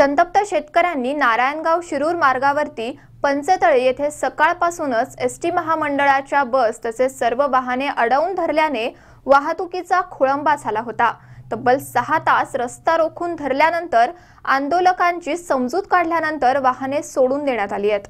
संतप्त शेतकऱ्यांनी नारायणगाव शिरूर मार्गावरती पंचतळे येथे सकाळपासूनच एस टी महामंडळाच्या बस तसेच सर्व वाहने अडवून धरल्याने वाहतुकीचा खोळंबा झाला होता. तब्बल सहा तास रस्ता रोखून धरल्यानंतर आंदोलकांची समजूत काढल्यानंतर वाहने सोडून देण्यात आली आहेत.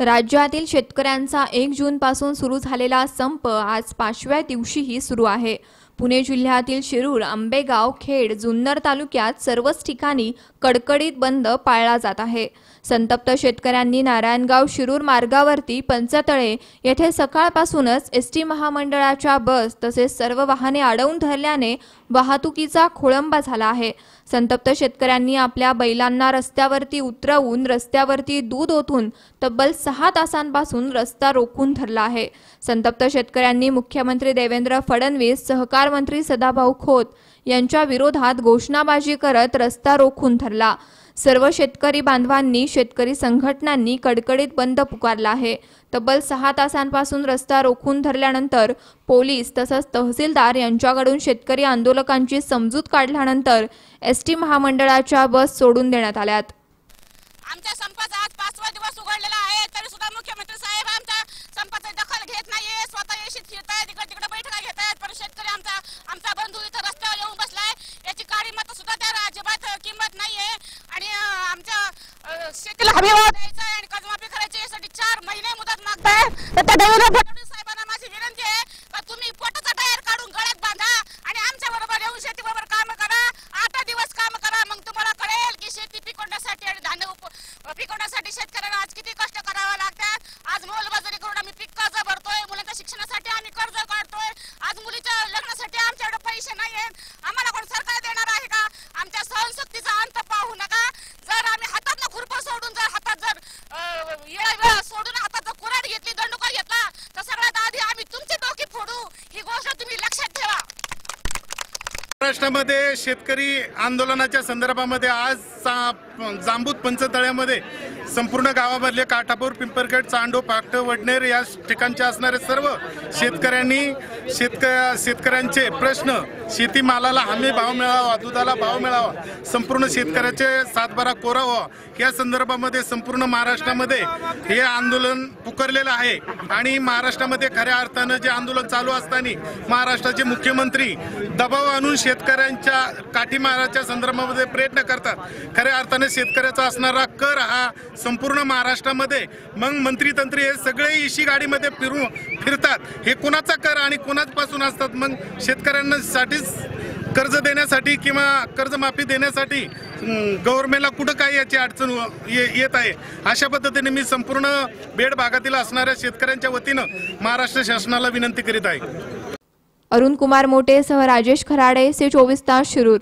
राज्यातील शेतकऱ्यांचा एक जून पासून सुरू झालेला संप आज पाचव्या दिवशीही सुरू आहे. पुणे जिल्ह्यातील शिरूर आंबेगाव खेड जुन्नर तालुक्यात सर्वच ठिकाणी कडकडीत बंद पाळला जात आहे. संतप्त शेतकऱ्यांनी नारायणगाव शिरूर मार्गावरती पंचतळे येथे सकाळपासूनच एस टी महामंडळाच्या बस तसेच सर्व वाहने अडवून धरल्याने वाहतुकीचा खोळंबा झाला आहे. संतप्त शेतकऱ्यांनी आपल्या बैलांना रस्त्यावरती उतरवून रस्त्यावरती दूध ओतून तब्बल सहा तासांपासून रस्ता रोखून धरला आहे. संतप्त शेतकऱ्यांनी मुख्यमंत्री देवेंद्र फडणवीस सहकार मंत्री सदाभाऊ खोत यांच्या विरोधात घोषणाबाजी करत रस्ता रोखून धरला. सर्व शेतकरी बांधवांनी शेतकरी संघटनांनी कडकडीत बंद पुकारला आहे. तब्बल सहा तासांपासून रस्ता रोखून धरल्यानंतर पोलीस तसंच तहसीलदार यांच्याकडून शेतकरी आंदोलकांची समजूत काढल्यानंतर एस टी महामंडळाच्या बस सोडून देण्यात आल्यात. आमच्या संपाचा हमी भाव द्यायचा आणि कर्जमाफी करायची यासाठी चार महिने मुदत मागताय. तर त्या देवेंद्र महाराष्ट्रामध्ये शेतकरी आंदोलनाच्या संदर्भामध्ये आज जांबूत पंचतळ्यामध्ये संपूर्ण गावामधले काठापूर पिंपरखेड चांडो पाकट वडनेर या ठिकाणचे असणारे सर्व शेतकऱ्यांनी शेतक शेतकऱ्यांचे प्रश्न शेतीमालाला हमी भाव मिळावा दुधाला भाव मिळावा संपूर्ण शेतकऱ्याचे सातबारा कोरा व्हावा. या संदर्भामध्ये संपूर्ण महाराष्ट्रामध्ये हे आंदोलन पुकारलेलं आहे. आणि महाराष्ट्रामध्ये खऱ्या अर्थानं जे आंदोलन चालू असताना महाराष्ट्राचे मुख्यमंत्री दबाव आणून शेतकऱ्यांच्या काठीमाराच्या संदर्भामध्ये प्रयत्न करतात. खऱ्या अर्थाने शेतकऱ्याचा असणारा कर हा संपूर्ण महाराष्ट्रामध्ये मग मंत्री तंत्री हे सगळे इशी गाडीमध्ये फिरून फिरतात. हे कुणाचा कर आणि कुणापासून असतात? मग शेतकऱ्यांनासाठीच कर्ज देण्यासाठी किंवा कर्जमाफी देण्यासाठी गव्हर्नमेंटला कुठं काय याची अडचण व- ये- येत आहे? अशा पद्धतीने मी संपूर्ण बेड भागातील असणाऱ्या शेतकऱ्यांच्या वतीनं महाराष्ट्र शासनाला विनंती करीत आहे. अरुण कुमार मोटे सह राजेश खराडे से चोवीस तास शिरूर.